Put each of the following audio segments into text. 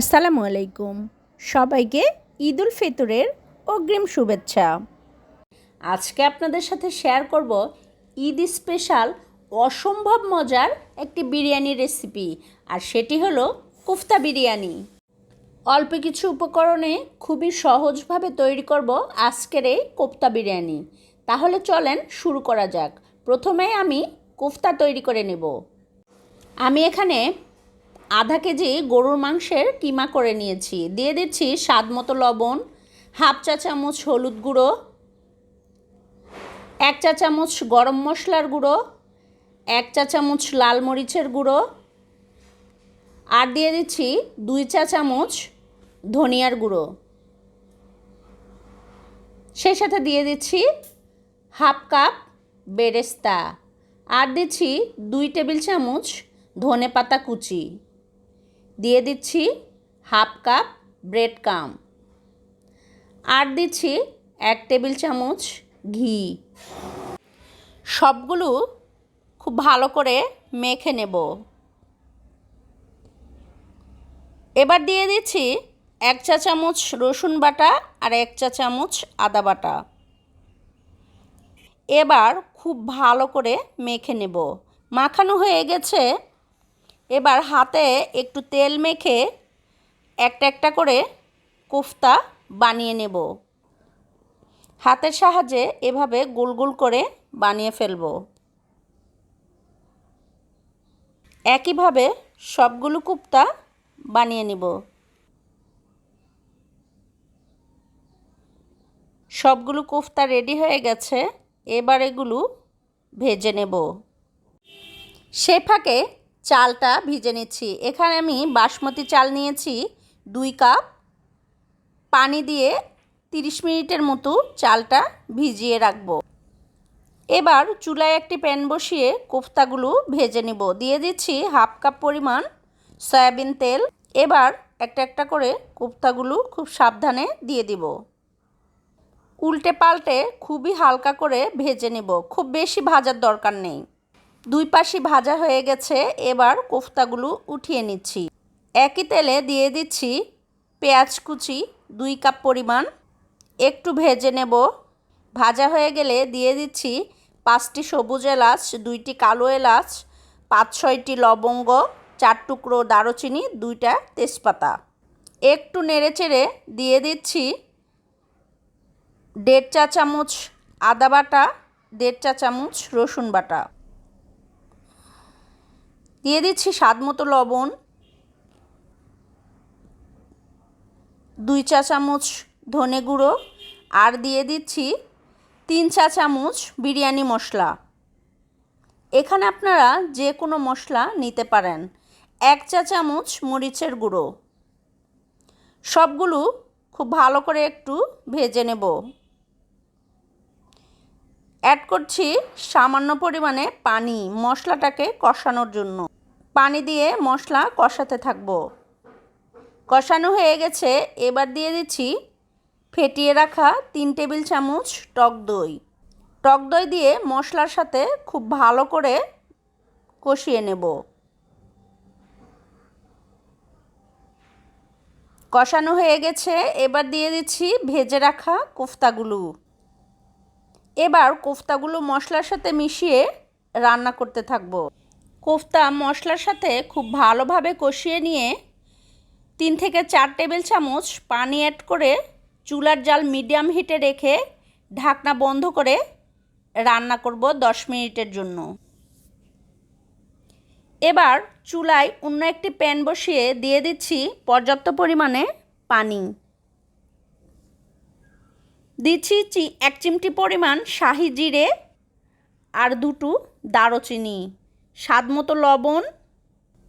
আসসালামু আলাইকুম। সবাইকে ঈদ উল ফিতরের অগ্রিম শুভেচ্ছা। আজকে আপনাদের সাথে শেয়ার করব ঈদ স্পেশাল অসম্ভব মজার একটি বিরিয়ানির রেসিপি আর সেটি হলো কুফতা বিরিয়ানি। অল্প কিছু উপকরণে খুবই সহজভাবে তৈরি করব আজকের এই কোফতা বিরিয়ানি। তাহলে চলেন শুরু করা যাক। প্রথমে আমি কোফতা তৈরি করে নেব। আমি এখানে আধা কেজি গরুর মাংসের কিমা করে নিয়েছি। দিয়ে দিচ্ছি স্বাদ মতো লবণ, হাফ চা চামচ হলুদ গুঁড়ো, এক চা চামচ গরম মশলার গুঁড়ো, এক চা চামচ লাল মরিচের গুঁড়ো, আর দিয়ে দিচ্ছি দুই চা চামচ ধনিয়ার গুঁড়ো। সেই সাথে দিয়ে দিচ্ছি হাফ কাপ বেরেস্তা। আর দিচ্ছি দুই টেবিল চামচ ধনে পাতা কুচি। দিয়ে দিচ্ছি হাফ কাপ ব্রেড কাম। আর দিচ্ছি এক টেবিল চামচ ঘি। সবগুলো খুব ভালো করে মেখে নেব। এবার দিয়ে দিচ্ছি এক চা চামচ রসুন বাটা আর এক চা চামচ আদা বাটা। এবার খুব ভালো করে মেখে নেব। মাখানো হয়ে গেছে এবার হাতে একটু তেল মেখে একটা একটা করে কোফতা বানিয়ে নেব। হাতের সাহায্যে এভাবে গোল গোল করে বানিয়ে ফেলব। একইভাবে সবগুলো কুপ্তা বানিয়ে নেব। সবগুলো কোফতা রেডি হয়ে গেছে, এবার এগুলো ভেজে নেব। সে ফাঁকে চালটা ভিজে নিচ্ছি। এখানে আমি বাসমতি চাল নিয়েছি, দুই কাপ। পানি দিয়ে তিরিশ মিনিটের মতো চালটা ভিজিয়ে রাখব। এবার চুলায় একটি প্যান বসিয়ে কোফতাগুলো ভেজে নিব। দিয়ে দিচ্ছি হাফ কাপ পরিমাণ সয়াবিন তেল। এবার একটা একটা করে কোফতাগুলো খুব সাবধানে দিয়ে দিব। উল্টে পাল্টে খুবই হালকা করে ভেজে নেব। খুব বেশি ভাজার দরকার নেই। দুই পাশে ভাজা হয়ে গেছে, এবার কোফতাগুলো উঠিয়ে নিচ্ছি। একই তেলে দিয়ে দিচ্ছি পেঁয়াজ কুচি, দুই কাপ পরিমাণ। একটু ভেজে নেব। ভাজা হয়ে গেলে দিয়ে দিচ্ছি পাঁচটি সবুজ এলাচ, দুইটি কালো এলাচ, পাঁচ ছয়টি লবঙ্গ, চার টুকরো দারুচিনি, দুইটা তেজপাতা। একটু নেড়েচেড়ে দিয়ে দিচ্ছি দেড় চা চামচ আদা বাটা, দেড় চা চামচ রসুন বাটা। দিয়ে দিচ্ছি স্বাদ মতো লবণ, দুই চা চামচ ধনে গুঁড়ো, আর দিয়ে দিচ্ছি তিন চা চামচ বিরিয়ানি মশলা। এখানে আপনারা যে কোনো মশলা নিতে পারেন। এক চা চামচ মরিচের গুঁড়ো। সবগুলো খুব ভালো করে একটু ভেজে নেব। অ্যাড করছি সামান্য পরিমাণে পানি মশলাটাকে কষানোর জন্য। পানি দিয়ে মশলা কষাতে থাকব। কষানো হয়ে গেছে, এবার দিয়ে দিচ্ছি ফেটিয়ে রাখা তিন টেবিল চামচ টক দই। টক দই দিয়ে মশলার সাথে খুব ভালো করে কষিয়ে নেব। কষানো হয়ে গেছে, এবার দিয়ে দিচ্ছি ভেজে রাখা কোফতাগুলো। এবার কোফতাগুলো মশলার সাথে মিশিয়ে রান্না করতে থাকব। কোফতা মশলার সাথে খুব ভালোভাবে কষিয়ে নিয়ে তিন থেকে চার টেবিল চামচ পানি অ্যাড করে চুলার জাল মিডিয়াম হিটে রেখে ঢাকনা বন্ধ করে রান্না করব দশ মিনিটের জন্য। এবার চুলায় অন্য একটি প্যান বসিয়ে দিয়ে দিচ্ছি পর্যাপ্ত পরিমাণে পানি। দিচ্ছি চি এক চিমটি পরিমাণ শাহি জিরে আর দুটো দারচিনি। স্বাদ মতো লবণ,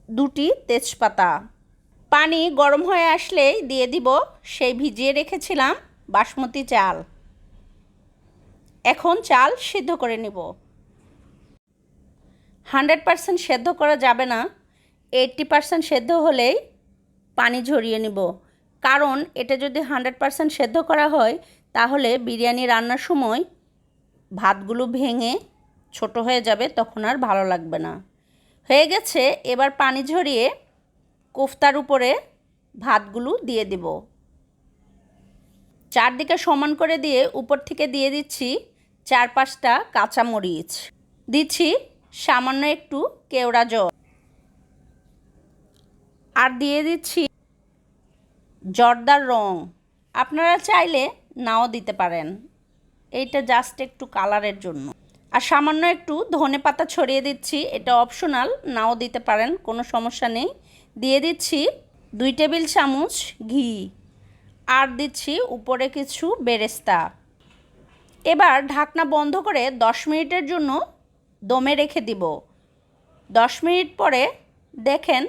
দুটি তেজপাতা। পানি গরম হয়ে আসলেই দিয়ে দিব সেই ভিজিয়ে রেখেছিলাম বাসমতি চাল। এখন চাল সিদ্ধ করে নেব। হান্ড্রেড পারসেন্ট সেদ্ধ করা যাবে না, এইট্টি পারসেন্ট সেদ্ধ হলেই পানি ঝরিয়ে নেব। কারণ এটা যদি হান্ড্রেড পারসেন্ট সেদ্ধ করা হয়, তাহলে বিরিয়ানি রান্নার সময় ভাতগুলো ভেঙে ছোট হয়ে যাবে, তখন আর ভালো লাগবে না। হয়ে গেছে, এবার পানি ঝরিয়ে কোফতার উপরে ভাতগুলো দিয়ে দেব। চারদিকে সমান করে দিয়ে উপর থেকে দিয়ে দিচ্ছি চার পাঁচটা কাঁচামরিচ। দিচ্ছি সামান্য একটু কেওড়া জল। আর দিয়ে দিচ্ছি জর্দার রং। আপনারা চাইলে নাও দিতে পারেন। এইটা জাস্ট একটু কালারের জন্য। আর সামান্য একটু ধনে পাতা ছড়িয়ে দিচ্ছি, এটা অপশনাল নাও দিতে পারেন, কোনো সমস্যা নেই। দিয়ে দিচ্ছি দুই টেবিল চামচ ঘি, আর দিচ্ছি উপরে কিছু বেরেস্তা। এবার ঢাকনা বন্ধ করে দশ মিনিটের জন্য দমে রেখে দিব। দশ মিনিট পরে দেখেন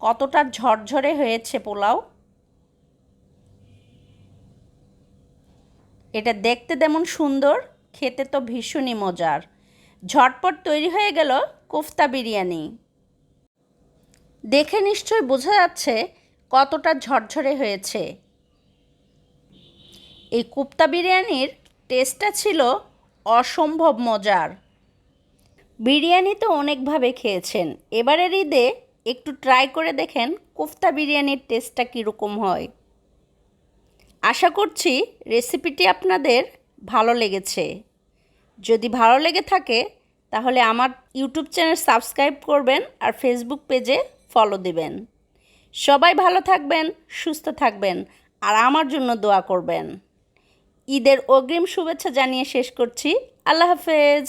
কতটা ঝরঝরে হয়েছে পোলাও। এটা দেখতে তেমন সুন্দর খেতে তো ভীষণই মজার। ঝটপট তৈরি হয়ে গেল কোফতা বিরিয়ানি। দেখে নিশ্চয় বোঝা যাচ্ছে কতটা ঝরঝরে হয়েছে। এই কোপ্তা বিরিয়ানির টেস্টটা ছিল অসম্ভব মজার। বিরিয়ানি তো অনেকভাবে খেয়েছেন। এবারের ঈদে একটু ট্রাই করে দেখেন কোফতা বিরিয়ানির টেস্টটা কীরকম হয়। আশা করছি রেসিপিটি আপনাদের ভালো লেগেছে। যদি ভালো লেগে থাকে, তাহলে আমার ইউটিউব চ্যানেল সাবস্ক্রাইব করবেন আর ফেসবুক পেজে ফলো দেবেন। সবাই ভালো থাকবেন, সুস্থ থাকবেন আর আমার জন্য দোয়া করবেন। ঈদের অগ্রিম শুভেচ্ছা জানিয়ে শেষ করছি। আল্লাহ হাফেজ।